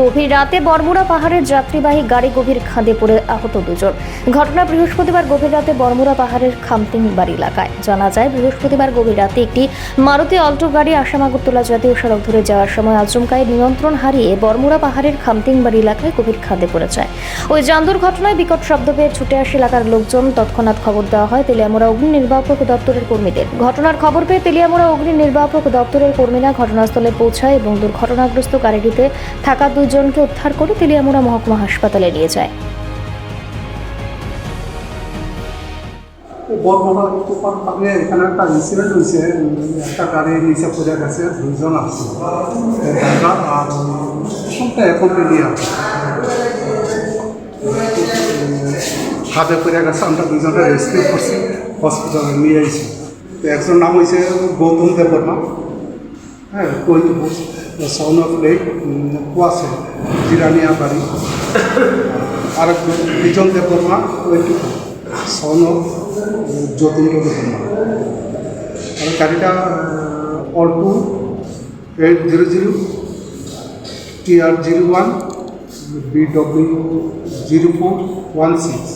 গভীর রাতে বরমুড়া পাহাড়ের যাত্রীবাহী গাড়ি গভীর খাদে পড়ে আহত দুজন। ঘটনা বৃহস্পতিবার গভীর রাতে বরমুড়া পাহাড়ের খামতিং বাড়ি এলাকায়। জানা যায়, বৃহস্পতিবার গভীর রাতে একটি মারুতি অল্টো গাড়ি আসাম আগরতলা জাতীয় সড়ক ধরে যাওয়ার সময় আচমকায় নিয়ন্ত্রণ হারিয়ে বরমুড়া পাহাড়ের খামতিং বাড়ি এলাকায় গভীর খাদে পড়ে যায়। ওই যান দুর্ঘটনায় বিকট শব্দ পেয়ে ছুটে আসে এলাকার লোকজন। তৎক্ষণাৎ খবর দেওয়া হয়, তেলিয়ামুড়া অগ্নি নির্বাপক দপ্তরের কর্মীদের। ঘটনার খবর পেয়ে তেলিয়ামুড়া অগ্নি নির্বাপক দপ্তরের কর্মীরা ঘটনাস্থলে পৌঁছায় এবং দুর্ঘটনাগ্রস্ত গাড়িটিতে থাকা দুইজনকে উদ্ধার করে তেলিয়ামুড়া মহকুমা হাসপাতালে নিয়ে যায়। বর্মনা তুফান পাবে এখানে একটা ইনসিডেন্ট হয়েছে একটা গাড়ির নিচে পড়ে গেছে দুইজন আসছে আর সবটা এখন নিয়ে আসছে হাতে পড়ে গেছে আমরা দুজনটা রেস্কিউ করছি হসপিটালে নিয়ে আইছি তো একজন নাম হয়েছে গৌতম দেববর্মা হ্যাঁ ফোর সাউন্ড অফ লেক কুয়াশে জিরানিয়া বাড়ি আর Bijan Debbarma four sound of Jatindra Debbarma. আর গাড়িটা Alto eight zero zero, T R zero one, B W zero four one six.